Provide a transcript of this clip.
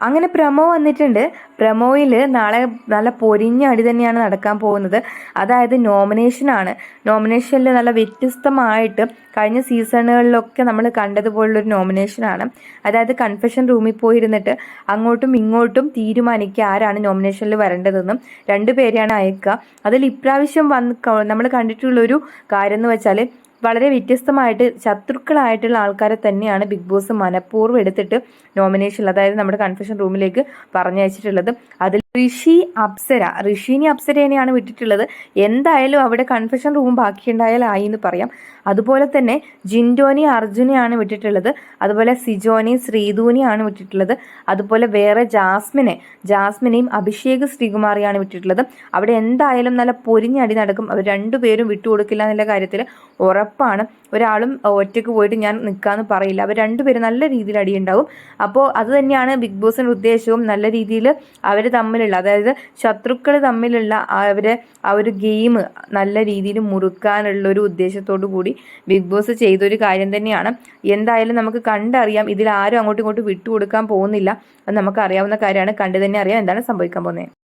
അങ്ങനെ പ്രമോ വന്നിട്ടുണ്ട്. പ്രമോയിൽ നാളെ നല്ല പൊരിഞ്ഞ അടി തന്നെയാണ് നടക്കാൻ പോകുന്നത്. അതായത് നോമിനേഷനാണ് നോമിനേഷനിൽ നല്ല വ്യത്യസ്തമായിട്ട് കഴിഞ്ഞ സീസണുകളിലൊക്കെ നമ്മൾ കണ്ടതുപോലുള്ളൊരു നോമിനേഷനാണ് അതായത് കൺഫെഷൻ റൂമിൽ പോയിരുന്നിട്ട് അങ്ങോട്ടും ഇങ്ങോട്ടും തീരുമാനിക്കുക ആരാണ് നോമിനേഷനിൽ വരേണ്ടതെന്നും രണ്ടുപേരെയാണ് അയക്കുക. അതിൽ ഇപ്രാവശ്യം വന്ന് നമ്മൾ കണ്ടിട്ടുള്ളൊരു കാര്യം എന്ന് വെച്ചാൽ വളരെ വ്യത്യസ്തമായിട്ട് ശത്രുക്കളായിട്ടുള്ള ആൾക്കാരെ തന്നെയാണ് ബിഗ് ബോസ് മനഃപൂർവം എടുത്തിട്ട് നോമിനേഷൻ അതായത് നമ്മുടെ കൺഫെഷൻ റൂമിലേക്ക് പറഞ്ഞയച്ചിട്ടുള്ളത്. അതിൽ ഋഷി അപ്സര. ഋഷിനി അപ്സരേനെയാണ് വിട്ടിട്ടുള്ളത്. എന്തായാലും അവിടെ കൺഫെഷൻ റൂം ബാക്കിയുണ്ടായാൽ ആയി എന്ന് പറയാം. അതുപോലെ തന്നെ ജിൻഡോനി അർജുനെയാണ് വിട്ടിട്ടുള്ളത്. അതുപോലെ സിജോനി ശ്രീധൂനിയാണ് വിട്ടിട്ടുള്ളത്. അതുപോലെ വേറെ ജാസ്മിനെ ജാസ്മിനെയും അഭിഷേക് ശ്രീകുമാറിയാണ് വിട്ടിട്ടുള്ളത്. അവിടെ എന്തായാലും നല്ല പൊരിഞ്ഞടി നടക്കും. അവർ രണ്ടുപേരും വിട്ടുകൊടുക്കില്ല എന്നുള്ള കാര്യത്തിൽ ഉറപ്പാണ്. ഒരാളും ഒറ്റയ്ക്ക് പോയിട്ട് ഞാൻ നിൽക്കാമെന്ന് പറയില്ല. അവർ രണ്ടുപേരും നല്ല രീതിയിൽ അടിയുണ്ടാവും. അപ്പോൾ അത് തന്നെയാണ് ബിഗ് ബോസിന്റെ ഉദ്ദേശവും. നല്ല രീതിയിൽ അവർ തമ്മിലുള്ള അതായത് ശത്രുക്കൾ തമ്മിലുള്ള അവരെ ആ ഒരു ഗെയിം നല്ല രീതിയിൽ മുറുക്കാനുള്ള ഒരു ഉദ്ദേശത്തോടു കൂടി ബിഗ് ബോസ് ചെയ്തൊരു കാര്യം തന്നെയാണ്. എന്തായാലും നമുക്ക് കണ്ടറിയാം ഇതിൽ ആരും അങ്ങോട്ടും ഇങ്ങോട്ടും വിട്ടുകൊടുക്കാൻ പോകുന്നില്ല. അത് നമുക്ക് അറിയാവുന്ന കാര്യമാണ്. കണ്ടു തന്നെ അറിയാം എന്താണ് സംഭവിക്കാൻ പോകുന്നത്